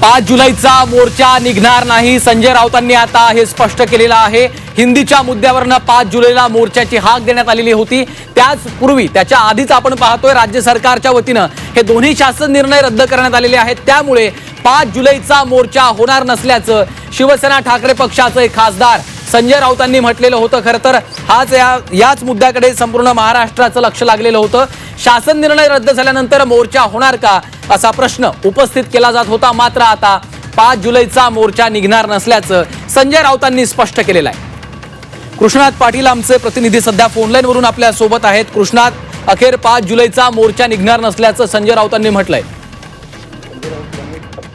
पाच जुलैचा मोर्चा निघणार नाही. संजय राऊतांनी आता हे स्पष्ट केलेलं आहे. हिंदीच्या मुद्द्यावरनं पाच जुलैला मोर्चाची हाक देण्यात आलेली होती. त्याच पूर्वी त्याच्या आधीच आपण पाहतोय राज्य सरकारच्या वतीनं हे दोन्ही शासन निर्णय रद्द करण्यात आलेले आहेत. त्यामुळे पाच जुलैचा मोर्चा होणार नसल्याचं शिवसेना ठाकरे पक्षाचे खासदार संजय राऊतांनी म्हटलेलं होतं. खरं तर हाच या याच मुद्द्याकडे संपूर्ण महाराष्ट्राचं लक्ष लागलेलं होतं. शासन निर्णय रद्द झाल्यानंतर मोर्चा होणार का? असा प्रश्न उपस्थित केला जात होता. मात्र आता पाच जुलैचा मोर्चा निघणार नसल्याचं संजय राऊतांनी स्पष्ट केलेलं आहे. कृष्णात पाटील आमचे प्रतिनिधी सध्या फोनलाईन वरून आपल्यासोबत आहेत. कृष्णात अखेर पाच जुलैचा मोर्चा निघणार नसल्याचं संजय राऊतांनी म्हटलंय.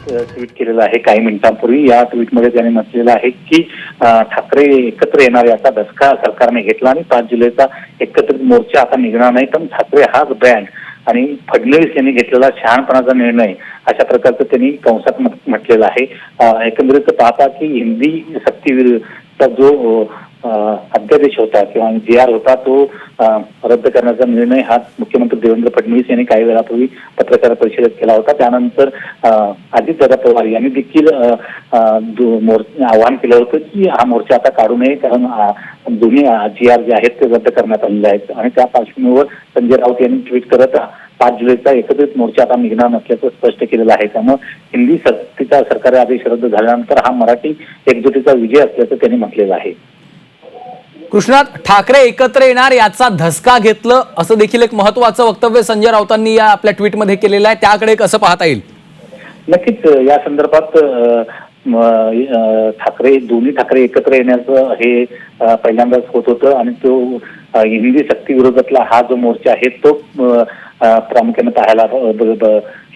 ट्विट केलेलं आहे काही मिनिटांपूर्वी. या ट्विटमध्ये त्याने म्हटलेलं आहे की ठाकरे एकत्र येणार याचा धसका सरकारने घेतला आणि पाच जुलैचा एकत्रित मोर्चा आता निघणार नाही. पण ठाकरे हाच ब्रँड आणि फडणवीस यांनी घेतलेला शहाणपणाचा निर्णय अशा प्रकारचं त्यांनी कंसात म्हटलेलं आहे. एकंदरीत पाहता की हिंदी सक्तीविरुद्धचा जो अध्यादेश होता किंवा जी आर होता तो रद्द करण्याचा निर्णय हा मुख्यमंत्री देवेंद्र फडणवीस यांनी काही वेळापूर्वी पत्रकार परिषदेत केला होता. त्यानंतर अजित दादा पवार यांनी देखील आवाहन केलं होतं की हा मोर्चा आता काढू नये कारण दोन्ही जी आर जे आहेत ते रद्द करण्यात आलेले आहेत. आणि त्या पार्श्वभूमीवर संजय राऊत यांनी ट्विट करत पाच जुलैचा एकत्रित मोर्चा आता निघणार नसल्याचं स्पष्ट केलेलं आहे. त्यामुळे हिंदी सक्तीचा सरकारी आदेश रद्द झाल्यानंतर हा मराठी एकजुटीचा विजय असल्याचं त्यांनी म्हटलेलं आहे. कृष्णात ठाकरे एकत्र येणार याचा धसका घेतलं असं देखील एक महत्वाचं वक्तव्य संजय राऊतांनी या आपल्या ट्विटमध्ये केलेलं आहे. त्याकडे कसं पाहता येईल. नक्कीच या संदर्भात ठाकरे दोन्ही ठाकरे एकत्र येण्याचं हे पहिल्यांदाच होत होतं आणि तो हिंदी सक्ती विरोधातला हा जो मोर्चा आहे तो प्रामुख्याने पाहायला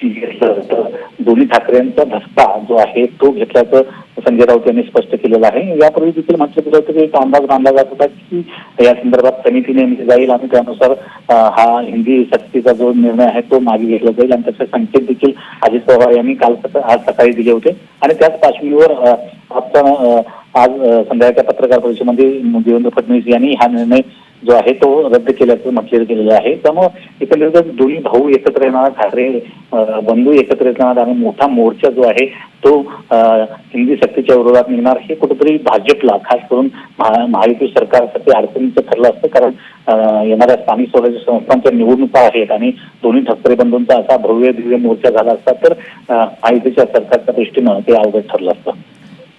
घेतलं होतं दोन्ही ठाकरेंचा धसका जो आहे तो घेतल्याचं संजय राऊत यांनी स्पष्ट केलेलं आहे. यापूर्वी देखील म्हटलं गेलं होतं की एक अंदाज बांधला जात होता की या संदर्भात समिती नेमली जाईल आणि त्यानुसार हा हिंदी सक्तीचा जो निर्णय आहे तो मागे घेतला जाईल आणि त्याचे संकेत देखील अजित पवार यांनी काल आज सकाळी दिले होते. आणि त्याच पार्श्वभूमीवर आपण आज संध्याकाळच्या पत्रकार परिषदेमध्ये देवेंद्र फडणवीस यांनी हा निर्णय जो आहे तो रद्द केल्याचं म्हटलेलं गेलेलं आहे. त्यामुळं एकंदरीत दोन्ही भाऊ एकत्र येणार ठाकरे बंधू एकत्र येणार आणि मोठा मोर्चा जो आहे तो हिंदी सक्तीच्या विरोधात निघणार हे कुठेतरी भाजपला खास करून महायुती सरकारसाठी अडचणीचं ठरलं असतं. कारण येणाऱ्या स्थानिक स्वराज्य संस्थांच्या निवडणुका आहेत आणि दोन्ही ठाकरे बंधूंचा असा भव्य दिव्य मोर्चा झाला असता तर महायुतीच्या सरकारच्या दृष्टीनं ते अवघड ठरलं असतं.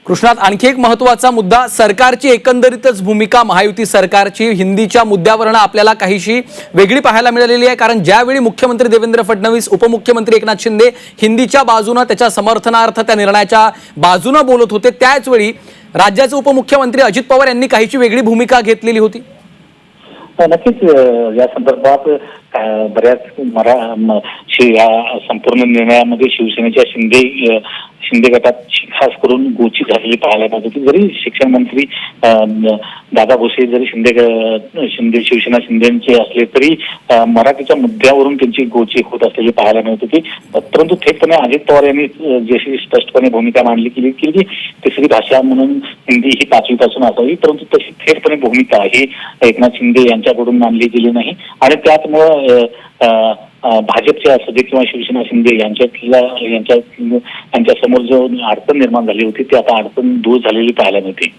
कृष्णात आणखी एक महत्त्वाचा मुद्दा सरकारची एकंदरीतच भूमिका महायुती सरकारची हिंदीच्या मुद्द्यावरनं आपल्याला काहीशी वेगळी पाहायला मिळालेली आहे. कारण ज्यावेळी मुख्यमंत्री देवेंद्र फडणवीस उपमुख्यमंत्री एकनाथ शिंदे हिंदीच्या बाजूनं त्याच्या समर्थनार्थ त्या निर्णयाच्या बाजूनं बोलत होते त्याच वेळी राज्याचे उपमुख्यमंत्री अजित पवार यांनी काहीशी वेगळी भूमिका घेतलेली होती. नक्कीच या संदर्भात बऱ्याच मरा या संपूर्ण निर्णयामध्ये शिवसेनेच्या शिंदे शिंदे गटात खास करून गोची झालेली पाहायला मिळत. होती जरी शिक्षण मंत्री दादा भुसे जरी शिंदे शिंदे शिवसेना शिंदेचे असले तरी मराठीच्या मुद्द्यावरून त्यांची गोची होत असलेली पाहायला मिळत होती परंतु थेटपणे अजित पवार यांनी जशी स्पष्टपणे भूमिका मांडली केली की तिसरी भाषा म्हणून हिंदी ही पाचवीपासून असावी परंतु तशी थेटपणे भूमिका ही एकनाथ शिंदे यांच्याकडून मांडली गेली नाही. आणि त्यात अ, भाजपचे असू दे किंवा शिवसेना शिंदे यांच्यातला यांच्या यांच्या समोर जो अडचण निर्माण झाली होती ती आता अडचण दूर झालेली पाहायला मिळते.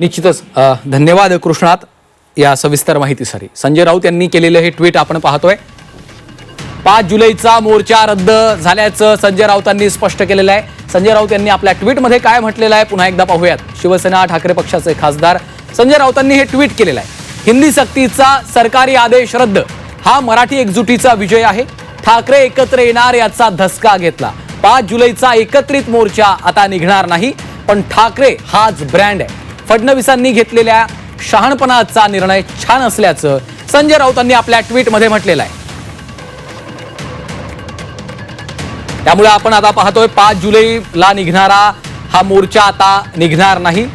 निश्चितच. धन्यवाद कृष्णात या सविस्तर माहितीसाठी. संजय राऊत यांनी केलेलं हे ट्विट आपण पाहतोय. पाच जुलैचा मोर्चा रद्द झाल्याचं संजय राऊतांनी स्पष्ट केलेलं आहे. संजय राऊत यांनी आपल्या ट्विटमध्ये काय म्हटलेलं आहे पुन्हा एकदा पाहूयात. शिवसेना ठाकरे पक्षाचे खासदार संजय राऊतांनी हे ट्विट केलेलं आहे. हिंदी सक्तीचा सरकारी आदेश रद्द. हा मराठी एकजुटीचा विजय आहे. ठाकरे एकत्र येणार याचा धसका घेतला. पाच जुलैचा एकत्रित मोर्चा आता निघणार नाही पण ठाकरे हाच ब्रँड आहे. फडणवीसांनी घेतलेल्या शहाणपणाचा निर्णय छान असल्याचं संजय राऊतांनी आपल्या ट्विटमध्ये म्हटलेलं आहे. त्यामुळे आपण आता पाहतोय पाच जुलैला निघणारा हा मोर्चा आता निघणार नाही.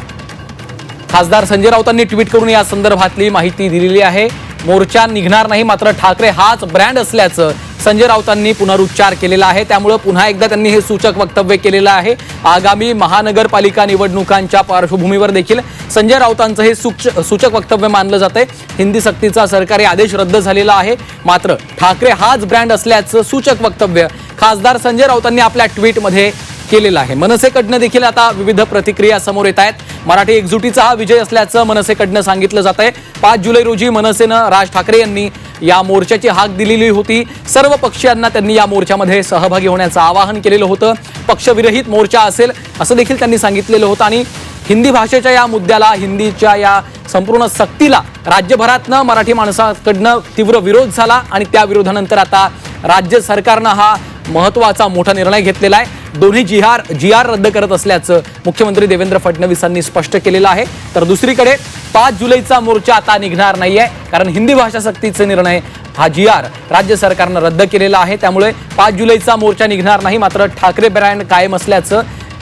खासदार संजय राऊतांनी ट्विट करून या संदर्भातली माहिती दिलेली आहे. मोर्चा निघणार नाही मात्र ठाकरे हाच ब्रँड असल्याचं संजय राऊतांनी पुनरुच्चार केलेला आहे. त्यामुळे पुन्हा एकदा त्यांनी हे सूचक वक्तव्य केलेलं आहे. आगामी महानगरपालिका निवडणुकांच्या पार्श्वभूमीवर देखील संजय राऊतांचं हे सूच- सूचक वक्तव्य मानलं जातंय. हिंदी सक्तीचा सरकारी आदेश रद्द झालेला आहे. मात्र ठाकरे हाच ब्रँड असल्याचं सूचक वक्तव्य खासदार संजय राऊतांनी आपल्या ट्विटमध्ये केलेलं आहे. मनसेकडनं देखील आता विविध प्रतिक्रिया समोर येत आहेत. मराठी एकजुटीचा हा विजय असल्याचं मनसेकडनं सांगितलं जात आहे. पाच जुलै रोजी मनसेनं राज ठाकरे यांनी या मोर्चाची हाक दिलेली होती. सर्व पक्षीयांना त्यांनी या मोर्चामध्ये सहभागी होण्याचं आवाहन केलेलं होतं. पक्षविरहित मोर्चा असेल असं देखील त्यांनी सांगितलेलं होतं आणि हिंदी भाषेच्या या मुद्द्याला हिंदीच्या या संपूर्ण सक्तीला राज्यभरातनं मराठी माणसाकडनं तीव्र विरोध झाला आणि त्या विरोधानंतर आता राज्य सरकारनं हा महत्त्वाचा मोठा निर्णय घेतलेला आहे. दोन्ही जी आर जी आर रद्द करत असल्याचं मुख्यमंत्री देवेंद्र फडणवीसांनी स्पष्ट केलेलं आहे. तर दुसरीकडे पाच जुलैचा मोर्चा आता निघणार नाहीये कारण हिंदी भाषा सक्तीचे निर्णय हा जी आर राज्य सरकारनं रद्द केलेला आहे. त्यामुळे पाच जुलैचा मोर्चा निघणार नाही मात्र ठाकरे ब्रँड कायम असल्याचं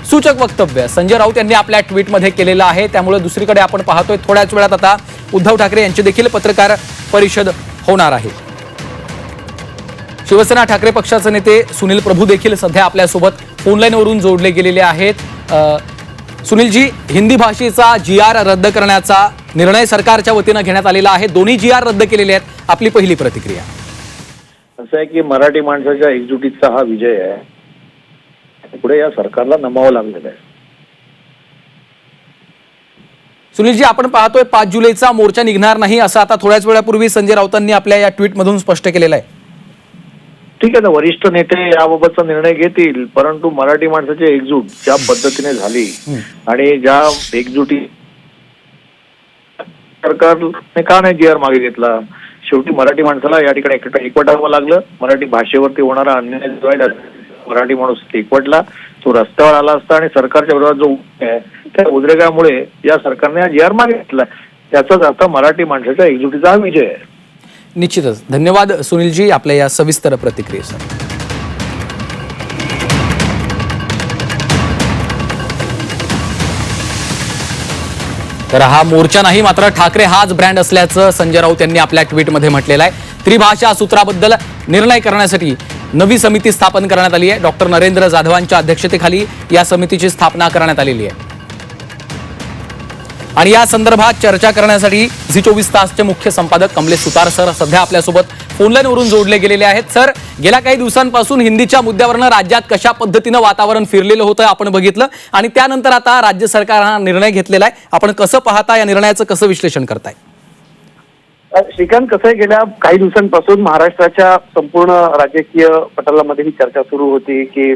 सूचक वक्तव्य संजय राऊत यांनी आपल्या ट्विटमध्ये केलेलं आहे. त्यामुळे दुसरीकडे आपण पाहतोय थोड्याच वेळात आता उद्धव ठाकरे यांची देखील पत्रकार परिषद होणार आहे. शिवसेना ठाकरे पक्षाचे नेते सुनील प्रभू देखील सध्या आपल्यासोबत फोनलाईनवरून जोडले गेलेले आहेत. सुनीलजी हिंदी भाषेचा जी आर रद्द करण्याचा निर्णय सरकारच्या वतीनं घेण्यात आलेला आहे. दोन्ही जी आर रद्द केलेले आहेत. आपली पहिली प्रतिक्रिया. असं आहे की मराठी माणसाच्या एकजुटीचा हा विजय आहे. पुढे या सरकारला नमावं लागलेलं आहे. सुनीलजी आपण पाहतोय पाच जुलैचा मोर्चा निघणार नाही असं आता थोड्याच वेळापूर्वी संजय राऊतांनी आपल्या या ट्विटमधून स्पष्ट केलेलं आहे. ठीक आहे ना वरिष्ठ नेते याबाबतचा निर्णय घेतील परंतु मराठी माणसाची एकजूट ज्या पद्धतीने झाली आणि ज्या एकजुटी सरकारने का नाही जी आर मागे घेतला? शेवटी मराठी माणसाला या ठिकाणी एकट एकवटावं लागलं. मराठी भाषेवरती होणारा अन्याय जो आहे मराठी माणूस एकवटला. तो रस्त्यावर आला असता आणि सरकारच्या विरोधात जो आहे त्या उद्रेकामुळे या सरकारने हा जी आर मागे घेतला. त्याचाच अर्थ मराठी माणसाच्या एकजुटीचा हा विजय आहे. निश्चितच. धन्यवाद सुनीलजी आपल्या या सविस्तर प्रतिक्रियेसाठी तर हा मोर्चा नाही मात्र ठाकरे हाच ब्रँड असल्याचं संजय राऊत यांनी आपल्या ट्विटमध्ये म्हटलेलं आहे. त्रिभाषा सूत्राबद्दल निर्णय करण्यासाठी नवी समिती स्थापन करण्यात आली आहे. डॉक्टर नरेंद्र जाधवांच्या अध्यक्षतेखाली या समितीची स्थापना करण्यात आलेली आहे. आणि या संदर्भात चर्चा करण्यासाठी झी चोवीस तासचे मुख्य संपादक कमलेश सुतार सर सध्या आपल्यासोबत फोनलाईनवरून जोडले गेलेले आहेत. सर गेल्या काही दिवसांपासून हिंदीच्या मुद्द्यावरनं राज्यात कशा पद्धतीनं वातावरण फिरलेलं होतं आपण बघितलं आणि त्यानंतर आता राज्य सरकार हा निर्णय घेतलेला आहे. आपण कसं पाहता या निर्णयाचं कसं विश्लेषण करताय? श्रीकांत कसं आहे? गेल्या काही दिवसांपासून महाराष्ट्राच्या संपूर्ण राजकीय पटलामध्ये ही चर्चा सुरू होती की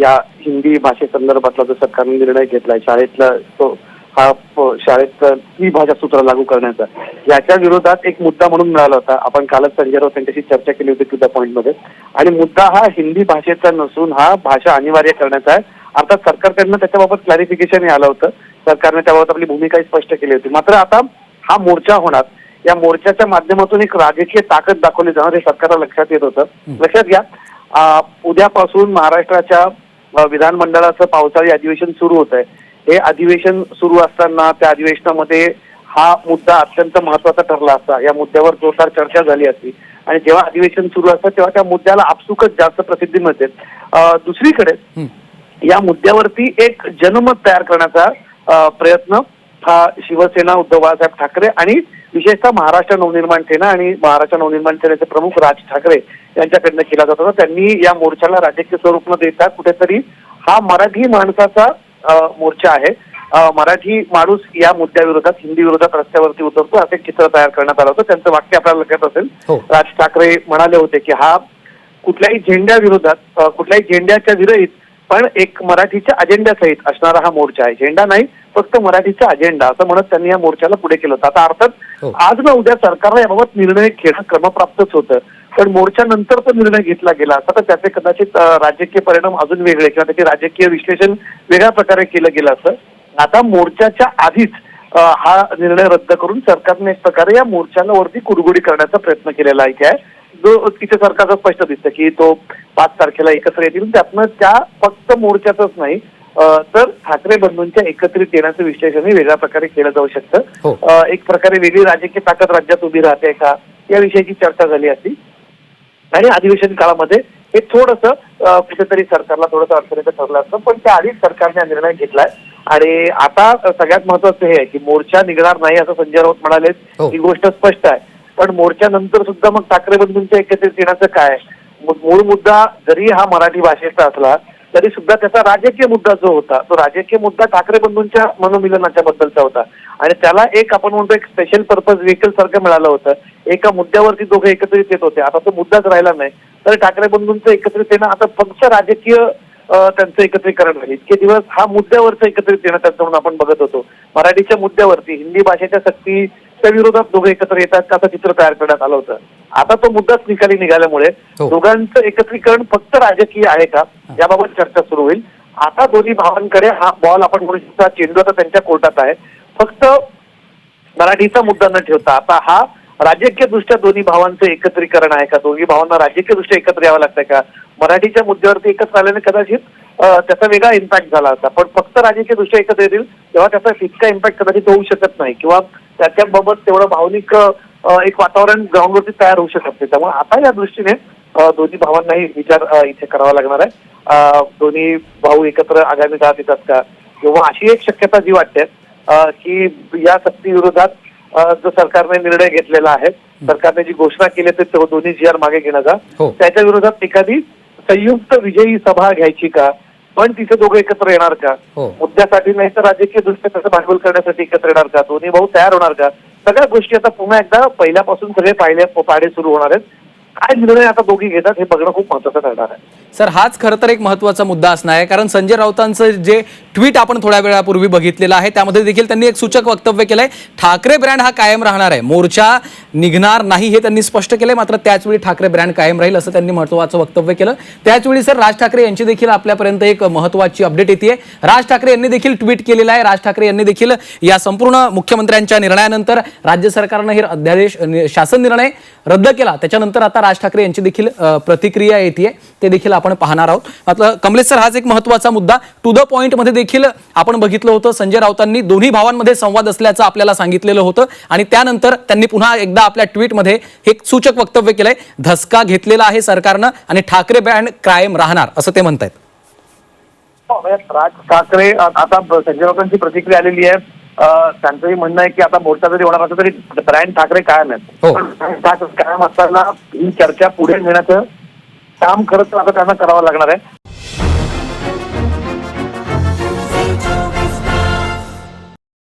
या हिंदी भाषेसंदर्भातला जो सरकारने निर्णय घेतलाय शाळेतला तो हा शाळेत त्रिभाषा सूत्र लागू करण्याचा. याच्या विरोधात एक मुद्दा म्हणून मिळाला होता. आपण कालच संजय राऊत यांच्याशी चर्चा केली होती टू द पॉइंटमध्ये. आणि मुद्दा हा हिंदी भाषेचा नसून हा भाषा अनिवार्य करण्याचा आहे. अर्थात सरकारकडनं त्याच्याबाबत क्लॅरिफिकेशन आलं होतं. सरकारने त्याबाबत आपली भूमिकाही स्पष्ट केली होती. मात्र आता हा मोर्चा होणार. या मोर्चाच्या माध्यमातून एक राजकीय ताकद दाखवली जाणार हे सरकारला लक्षात येत होतं. लक्षात घ्या उद्यापासून महाराष्ट्राच्या विधानमंडळाचं पावसाळी अधिवेशन सुरू होत आहे हे अधिवेशन सुरू असताना त्या अधिवेशनामध्ये हा मुद्दा अत्यंत महत्त्वाचा ठरला असता. या मुद्द्यावर जोरदार चर्चा झाली असती. आणि जेव्हा अधिवेशन सुरू असतं तेव्हा त्या मुद्द्याला आपसुकच जास्त प्रसिद्धी मिळते. दुसरीकडे. या मुद्द्यावरती एक जनमत तयार करण्याचा प्रयत्न हा शिवसेना उद्धव बाळासाहेब ठाकरे आणि विशेषतः महाराष्ट्र नवनिर्माण सेना आणि महाराष्ट्र नवनिर्माण सेनेचे प्रमुख राज ठाकरे यांच्याकडनं केला जात होता. त्यांनी या मोर्चाला राजकीय स्वरूप न देता. कुठेतरी हा मराठी माणसाचा मोर्चा आहे. मराठी माणूस या मुद्द्याविरोधात हिंदी विरोधात रस्त्यावरती उतरतो असे चित्र तयार करण्यात आलं होतं. त्यांचं वाक्य आपल्याला लक्षात असेल. हो. राज ठाकरे म्हणाले होते की हा कुठल्याही झेंड्याविरोधात अ, कुठल्याही झेंड्याच्या विरहित पण एक मराठीच्या अजेंड्यासहित असणारा हा मोर्चा आहे. झेंडा नाही फक्त मराठीचा अजेंडा असं म्हणत त्यांनी या मोर्चाला पुढे केलं होतं. आता हो. अर्थात आज ना उद्या सरकारला याबाबत निर्णय घेणं क्रमप्राप्तच होतं. पण मोर्चानंतर तो निर्णय घेतला गेला. असता तर त्याचे कदाचित राजकीय परिणाम अजून वेगळे किंवा त्याचे राजकीय विश्लेषण वेगळ्या प्रकारे केलं गेलं असतं आता मोर्चाच्या आधीच हा निर्णय रद्द करून सरकारने एक प्रकारे या मोर्चाला वरती कुरगुडी करण्याचा प्रयत्न केलेला आहे. काय? जो तिथे सरकारचं स्पष्ट दिसतं की तो पाच तारखेला एकत्र येतील. त्यातनं त्या फक्त मोर्चाचंच नाही तर ठाकरे बंधूंच्या एकत्रित येण्याचं विश्लेषणही वेगळ्या प्रकारे केलं जाऊ हो. शकतं अ, एक प्रकारे वेगळी राजकीय ताकद राज्यात उभी राहते का? या विषयीची चर्चा झाली असती. आणि अधिवेशन काळामध्ये हे थोडस कुठेतरी सरकारला थोडंसं अडचणीचं ठरलं असतं. पण त्याआधीच सरकारने हा निर्णय घेतलाय. आणि आता सगळ्यात महत्वाचं हे आहे की मोर्चा निघणार नाही असं संजय राऊत म्हणाले हो. ही गोष्ट स्पष्ट आहे. पण मोर्चानंतर सुद्धा मग ठाकरे बंधूंच्या एकत्रित येण्याचं काय? मूळ मुद्दा जरी हा मराठी भाषेचा असला तरी सुद्धा त्याचा राजकीय मुद्दा जो होता तो राजकीय मुद्दा ठाकरे बंधूंच्या मनोमिलनाच्या बद्दलचा होता. आणि त्याला एक आपण म्हणतो एक स्पेशल पर्पज व्हेकल सारखं मिळालं होतं. एका मुद्द्यावरती दोघे एकत्रित येत होते. आता तो मुद्दाच राहिला नाही. तर ठाकरे बंधूंचं एकत्रित येणं आता फक्त राजकीय त्यांचं एकत्रीकरण राहील इतके दिवस हा मुद्द्यावरचं एकत्रित येणं त्यांचं म्हणून आपण बघत होतो. मराठीच्या मुद्द्यावरती हिंदी भाषेच्या सक्तीच्या विरोधात दोघे एकत्र येतात का असं चित्र तयार करण्यात आलं होतं. आता तो मुद्दाच निकाली निघाल्यामुळे हो. दोघांचं एकत्रीकरण फक्त राजकीय आहे का? याबाबत चर्चा सुरू होईल. आता दोन्ही भावांकडे हा बॉल आपण म्हणू शकतो हा चेंडू आता त्यांच्या कोर्टात आहे. फक्त मराठीचा मुद्दा न ठेवता आता हा राजकीय दृष्ट्या दोन्ही भावांचं एकत्रीकरण आहे का? दोन्ही भावांना राजकीय दृष्ट्या एकत्र यावं लागतंय का? मराठीच्या मुद्द्यावरती एकत्र आल्याने कदाचित त्याचा वेगळा इम्पॅक्ट झाला असता पण फक्त राजकीय दृष्ट्या एकत्र येतील तेव्हा त्याचा इतका इम्पॅक्ट कदाचित होऊ शकत नाही किंवा त्याच्याबाबत तेवढं भावनिक एक वातावरण ग्राउंडवरती तयार होऊ शकत नाही. त्यामुळे आता या दृष्टीने दोन्ही भावांनाही विचार इथे करावा लागणार आहे. दोन्ही भाऊ एकत्र आगामी काळात येतात का? किंवा अशी एक शक्यता जी वाटते की या सक्ती विरोधात जो सरकारने निर्णय घेतलेला आहे सरकारने जी घोषणा केली ते दोन्ही जी आर मागे घेण्याचा हो. त्याच्या विरोधात एखादी संयुक्त विजयी सभा घ्यायची का? पण तिथे दोघं एकत्र येणार का? हो. मुद्द्यासाठी नाही तर राजकीय दृष्ट्या त्याचं भांडवल करण्यासाठी एकत्र येणार का? दोन्ही भाऊ तयार होणार का? सगळ्या गोष्टी आता पुन्हा एकदा पहिल्यापासून सगळे पाहिले पाडे सुरू होणार आहेत. काय निर्णय आता दोघी घेतात हे बघणं खूप महत्वाचं ठरणार आहे. सर हाच खरं तर एक महत्त्वाचा मुद्दा असणार आहे कारण संजय राऊतांचं जे ट्विट आपण थोड्या वेळापूर्वी बघितलेलं आहे त्यामध्ये देखील त्यांनी एक सूचक वक्तव्य केलं आहे ठाकरे ब्रँड हा कायम राहणार आहे. मोर्चा निघणार नाही हे त्यांनी स्पष्ट केलं मात्र त्याचवेळी ठाकरे ब्रँड कायम राहील असं त्यांनी महत्त्वाचं वक्तव्य केलं. त्याचवेळी सर राज ठाकरे यांची देखील आपल्यापर्यंत एक महत्त्वाची अपडेट येते राज ठाकरे यांनी देखील ट्विट केलेलं आहे. राज ठाकरे यांनी देखील या संपूर्ण मुख्यमंत्र्यांच्या निर्णयानंतर राज्य सरकारनं हे अध्यादेश शासन निर्णय रद्द केला. त्याच्यानंतर आता राज ठाकरे यांची देखील प्रतिक्रिया येते ते देखील आपण पाहणार आहोत. मात्र कमलेश सर हाच एक महत्त्वाचा मुद्दा. टू द पॉइंटमध्ये देखील आपण बघितलं होतं संजय राऊतांनी दोन्ही भावांमध्ये संवाद असल्याचं आपल्याला सांगितलेलं होतं. आणि त्यानंतर त्यांनी पुन्हा एकदा आपल्या ट्विटमध्ये एक सूचक वक्तव्य केलंय धसका घेतलेला आहे सरकारनं आणि ठाकरे बँड कायम राहणार असं ते म्हणतायत. राज ठाकरे आता संजय राऊतांची प्रतिक्रिया आलेली आहे. त्यांचंही म्हणणं आहे की आता मोर्चा जरी होणार असला तरी ब्रँड ठाकरे कायम आहेत. हो. पण ठाकरे कायम असताना ही चर्चा पुढे नेण्याचं काम खरं तर आता त्यांना करावं लागणार आहे.